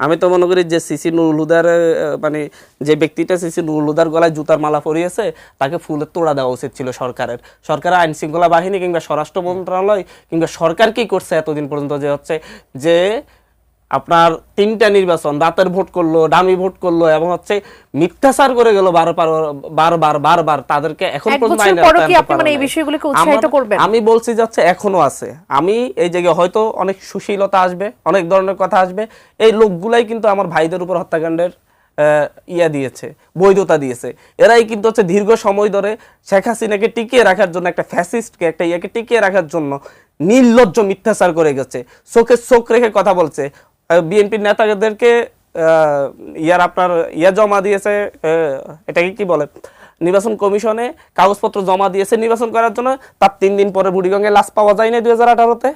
আমি তো মনে করি যে সিসি নুরুল হুদার মানে যে ব্যক্তিটা সিসি নুরুল হুদার গলায় জুতার মালা পরিয়েছে, তাকে ফুলের তোড়া দেওয়া উচিত ছিল সরকারের। সরকারের আইন শৃঙ্খলা বাহিনী কিংবা স্বরাষ্ট্র মন্ত্রণালয় কিংবা সরকার কি করছে এতদিন পর্যন্ত যে হচ্ছে যে আপনার তিনটা নির্বাচন রাতের ভোট করল ডামি ভোট করল এবং হচ্ছে মিথ্যাচার করে গেল বারবার বারবার বারবার তাদেরকে এখন মানে? আমি বলছি যাচ্ছে এখনও আছে। আমি এই জায়গায় হয়তো অনেক সুশীলতা আসবে অনেক ধরনের কথা আসবে। এই লোকগুলাই কিন্তু আমার ভাইদের উপর হত্যাকাণ্ডের ইয়া দিয়েছে বৈধতা দিয়েছে। এরাই কিন্তু হচ্ছে দীর্ঘ সময় ধরে শেখ হাসিনাকে টিকিয়ে রাখার জন্য একটা ফ্যাসিস্টকে একটা ইয়াকে টিকিয়ে রাখার জন্য নির্লজ্জ মিথ্যাচার করে গেছে। চোখে চোখ রেখে কথা বলছে। বিএনপির নেতাদেরকে ইয়ার আপনার, ইয়া জমা দিয়েছে এটাকে কি বলে? নির্বাচন কমিশনে কাগজপত্র জমা দিয়েছে নির্বাচন করার জন্য। তার তিন দিন পরে বুড়িগঙ্গে লাশ পাওয়া যায় না দুই হাজার আঠারোতে।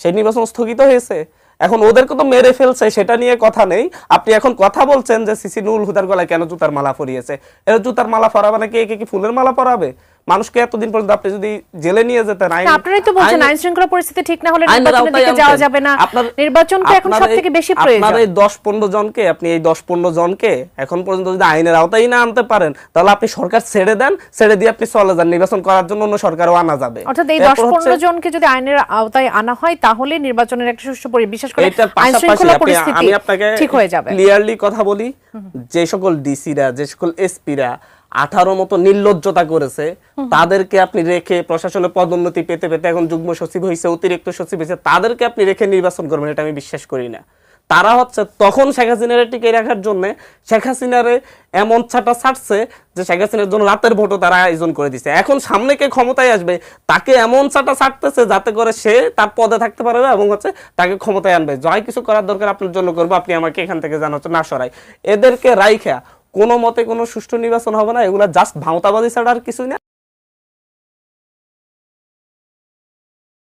সেই নির্বাচন স্থগিত হয়েছে। এখন ওদেরকে তো মেরে ফেলছে, সেটা নিয়ে কথা নেই। আপনি এখন কথা বলছেন যে সিসি নুল হুদার গলায় কেন জুতার মালা পরিয়েছে? এরা জুতার মালা পরাবে নাকি কে? কে কি ফুলের মালা পরাবে? মানুষকে এতদিন পর্যন্ত আপনি যদি জেলে নিয়ে যেতেন আইন আপনারাই তো বলছেন আইন- শৃঙ্খলা পরিস্থিতি ঠিক না হলে নির্বাচনের দিকে যাওয়া যাবে না। আপনার- নির্বাচনটা এখন আপনার সব এই- থেকে বেশি আপনার এই দশ পনেরো জনকে আপনি এই দশ পনেরো জনকে এখন পর্যন্ত যদি আইনের আওতায় না আনতে পারেন তাহলে আপনি সরকার ছেড়ে দেন ছেড়ে দিয়ে আপনি চলে যান। নির্বাচন করার জন্য অন্য সরকারও আনা যাবে। অর্থাৎ এই দশ এরপর হচ্ছে- পনেরো জনকে যদি আইনের আওতায় আনা হয় তাহলে নির্বাচনের একটা সুষ্ঠু পরি বিশেষ করে আইন শৃঙ্খলা পরিস্থিতি আমি আপনাকে ঠিক হয়ে যাবে। ক্লিয়ারলি কথা বলি যে সকল ডিসিরা যে সকল এসপিরা আঠারো মতো নির্লজ্জতা করেছে। তাদেরকে আপনি রেখে প্রশাসনে পদোন্নতি পেতে পেতে এখন যুগ্ম সচিব হয়েছে অতিরিক্ত সচিব হয়েছে তাদেরকে আপনি রেখে নির্বাচন করবেন এটা আমি বিশ্বাস করি না। তারা হচ্ছে তখন শেখ হাসিনারে টিকে রাখার জন্য শেখ হাসিনারে এমন ছাটা ছাড়ছে যে শেখ হাসিনার জন্য রাতের ভোটও তারা আয়োজন করে দিছে। এখন সামনে কে ক্ষমতায় আসবে তাকে এমন ছাটা ছাড়তেছে যাতে করে সে তার পদে থাকতে পারবে এবং হচ্ছে তাকে ক্ষমতায় আনবে। যাই কিছু করার দরকার আপনার জন্য করব আপনি আমাকে এখান থেকে জানাচ্ছেন না সরাই। এদেরকে রাইখা কোনো মতে কোনো সুষ্ঠু নির্বাচন হবে না এগুলা জাস্ট ভাঁওতাবাদী ছাড়া আর কিছুই না।